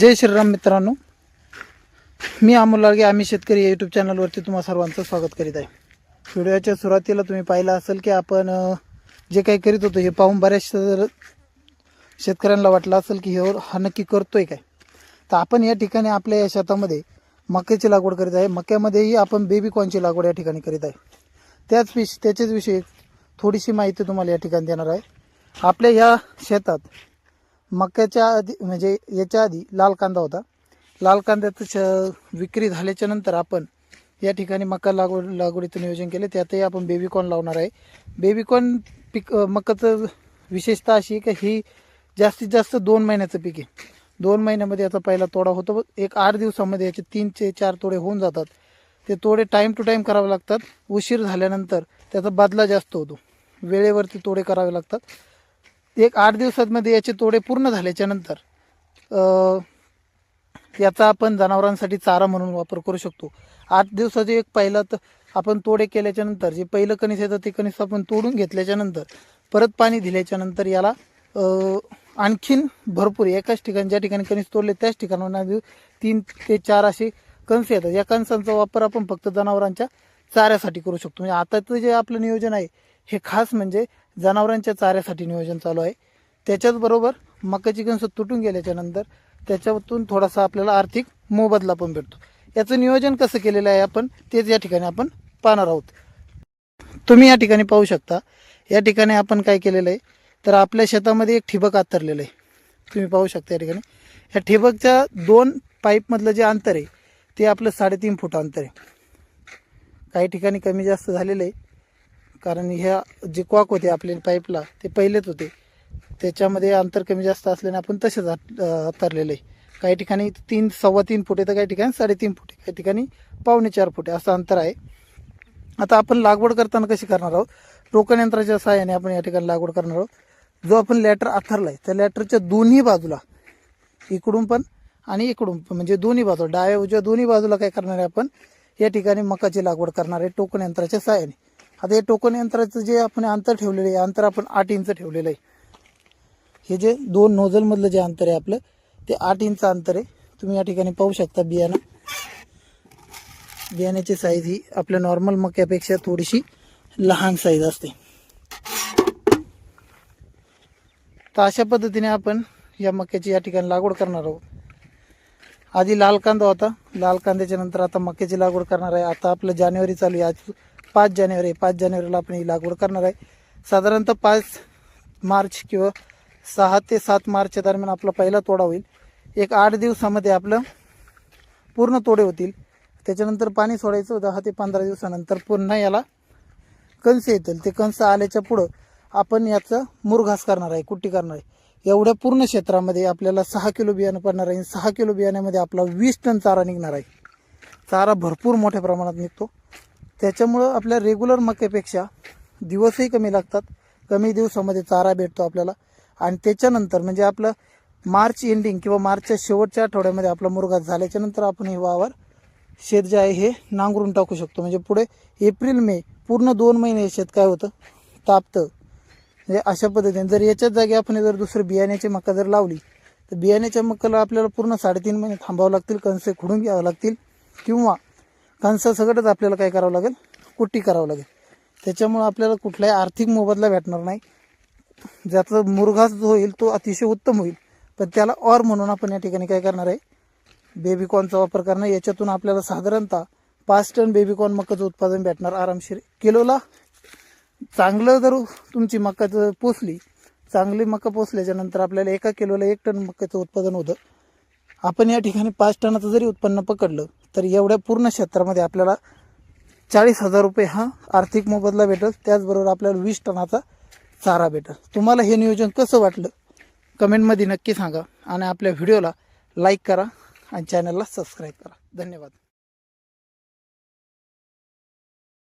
जय श्रीराम मित्रांनो. मी अमोल लागे आम्ही शेतकरी या यूट्यूब चॅनलवरती तुम्हा सर्वांचं स्वागत करीत आहे. व्हिडिओच्या सुरुवातीला तुम्ही पाहिलं असेल की आपण जे काही करीत होतो हे पाहून बऱ्याच शेतकऱ्यांना वाटलं असेल की हे हा नक्की करतोय काय. तर आपण या ठिकाणी आपल्या या शेतामध्ये मक्याची लागवड करीत आहे. मक्यामध्येही आपण बेबी कॉर्नची लागवड या ठिकाणी करीत आहे. त्याच विष त्याच्याच विषयी थोडीशी माहिती तुम्हाला या ठिकाणी देणार आहे. आपल्या या शेतात मक्याच्या आधी म्हणजे याच्या आधी लाल कांदा होता. लाल कांद्याचं श विक्री झाल्याच्यानंतर आपण या ठिकाणी मका लागवड लागवडीचं नियोजन केलं. त्यातही आपण बेबीकॉर्न लावणार आहे. बेबीकॉर्न पीक मकाचं विशेषता अशी आहे की ही जास्तीत जास्त दोन महिन्याचं पीक आहे. दोन महिन्यामध्ये याचा पहिला तोडा होतो. एक आठ दिवसामध्ये याचे तीन ते चार तोडे होऊन जातात. ते तोडे टाईम टू टाईम करावे लागतात. उशीर झाल्यानंतर त्याचा बदला जास्त होतो. वेळेवरती तोडे करावे लागतात. एक आठ दिवसांमध्ये याचे तोडे पूर्ण झाल्याच्यानंतर याचा आपण जनावरांसाठी चारा म्हणून वापर करू शकतो. आठ दिवसाचे एक पहिला तर आपण तोडे केल्याच्यानंतर जे पहिलं कणीस येतं ते कणीस आपण तोडून घेतल्याच्यानंतर परत पाणी दिल्याच्यानंतर याला आणखीन भरपूर एकाच ठिकाणी ज्या ठिकाणी कणीस तोडले त्याच ठिकाणी तीन ते चार असे कंस येतात. या कणसांचा वापर आपण फक्त जनावरांच्या चाऱ्यासाठी करू शकतो. म्हणजे आताचं जे आपलं नियोजन आहे हे खास म्हणजे जनावरांच्या चाऱ्यासाठी नियोजन चालू आहे. त्याच्याचबरोबर मकाची कणसं तुटून गेल्याच्यानंतर त्याच्यातून थोडासा आपल्याला आर्थिक मोबदला पण भेटतो. याचं नियोजन कसं केलेलं आहे आपण तेच या ठिकाणी आपण पाहणार आहोत. तुम्ही या ठिकाणी पाहू शकता. या ठिकाणी आपण काय केलेलं आहे तर आपल्या शेतामध्ये एक ठिबक आतरलेलं आहे. तुम्ही पाहू शकता या ठिकाणी. या ठिबकच्या दोन पाईपमधलं जे अंतर आहे ते आपलं साडेतीन फूट अंतर आहे. काही ठिकाणी कमी जास्त झालेलं आहे कारण ह्या जे कॉक होते आपले पाईपला ते पहिलेच होते. त्याच्यामध्ये अंतर कमी जास्त असल्याने आपण तसेच आत- आहे. काही ठिकाणी तीन सव्वा तीन फुटे तर काही ठिकाणी साडेतीन फुटे काही ठिकाणी पावणे चार फुटे असं अंतर आहे. आता आपण लागवड करताना कशी करणार आहोत? टोकन यंत्राच्या सहाय्याने आपण या ठिकाणी लागवड करणार आहोत. जो आपण लॅटर आथरलाय त्या लॅटरच्या दोन्ही बाजूला इकडून पण आणि इकडून पण म्हणजे दोन्ही बाजूला डाव्या उजव्या दोन्ही बाजूला काय करणार आहे आपण? या ठिकाणी मकाची लागवड करणार आहे टोकन यंत्राच्या सहाय्याने. आता हे टोकन यंत्राचं जे आपण अंतर ठेवलेलं आहे अंतर आपण आठ इंच ठेवलेलं आहे. हे जे दोन नोझलमधलं जे अंतर आहे आपलं ते आठ इंच अंतर आहे. तुम्ही या ठिकाणी पाहू शकता बियाणं. बियाण्याची साईज ही आपल्या नॉर्मल मक्यापेक्षा थोडीशी लहान साईज असते. तर अशा पद्धतीने आपण या मक्याची या ठिकाणी लागवड करणार आहोत. आधी लाल कांदा होता. लाल कांद्याच्या नंतर आता मक्याची लागवड करणार आहे. आता आपलं जानेवारी चालू आहे. आज पाच जानेवारी आहे. पाच जानेवारीला आपण ही लागवड करणार आहे. साधारणतः पाच मार्च किंवा सहा ते सात मार्चच्या दरम्यान आपला पहिला तोडा होईल. एक आठ दिवसामध्ये आपलं पूर्ण तोडे होतील. त्याच्यानंतर पाणी सोडायचं दहा ते पंधरा दिवसानंतर पुन्हा याला कंस येतील. ते कंस आल्याच्या पुढं आपण याचं मुरघास करणार आहे कुट्टी करणार आहे. एवढ्या पूर्ण क्षेत्रामध्ये आपल्याला सहा किलो बियाणं पडणार आहे सहा किलो बियाण्यामध्ये आपला वीस टन चारा निघणार आहे. चारा भरपूर मोठ्या प्रमाणात निघतो. त्याच्यामुळं आपल्या रेग्युलर मक्यापेक्षा दिवसही कमी लागतात. कमी दिवसामध्ये चारा भेटतो आपल्याला. आणि त्याच्यानंतर म्हणजे आपलं मार्च एंडिंग किंवा मार्चच्या शेवटच्या आठवड्यामध्ये आपला मुरगा झाल्याच्यानंतर आपण हे वावर शेत जे आहे हे नांगरून टाकू शकतो. म्हणजे पुढे एप्रिल मे पूर्ण दोन महिने शेत काय होतं? तापतं. म्हणजे अशा पद्धतीने जर याच्याच जागी आपण जर दुसरं बियाण्याची मका जर लावली तर बियाण्याच्या मकाला आपल्याला पूर्ण साडेतीन महिने थांबावं लागतील कणसे खुडून घ्यावं लागतील किंवा कणसा आपल्याला काय करावं लागेल? कुट्टी करावं लागेल. त्याच्यामुळं आपल्याला कुठलाही आर्थिक मोबदला भेटणार नाही. ज्याचा मुरघास जो होईल तो अतिशय उत्तम होईल. पण त्याला ऑर म्हणून आपण या ठिकाणी काय करणार आहे? बेबीकॉर्नचा वापर करणं याच्यातून आपल्याला साधारणतः पाच टन बेबीकॉर्न मकाचं उत्पादन भेटणार आरामशीर. किलोला चांगलं जर तुमची मका जर पोचली चांगली मका पोचल्याच्यानंतर आपल्याला एका किलोला एक टन मक्याचं उत्पादन होतं. आपण या ठिकाणी पाच टनाचं जरी उत्पन्न पकडलं तर एवढ्या पूर्ण क्षेत्रामध्ये आपल्याला चाळीस हजार रुपये हा आर्थिक मोबदला भेटेल. त्याचबरोबर आपल्याला वीस टनाचा चारा भेटेल. तुम्हाला हे नियोजन कसं वाटलं? कमेंटमध्ये नक्की सांगा. आणि आपल्या व्हिडिओला लाईक करा आणि चॅनलला सबस्क्राईब करा. धन्यवाद.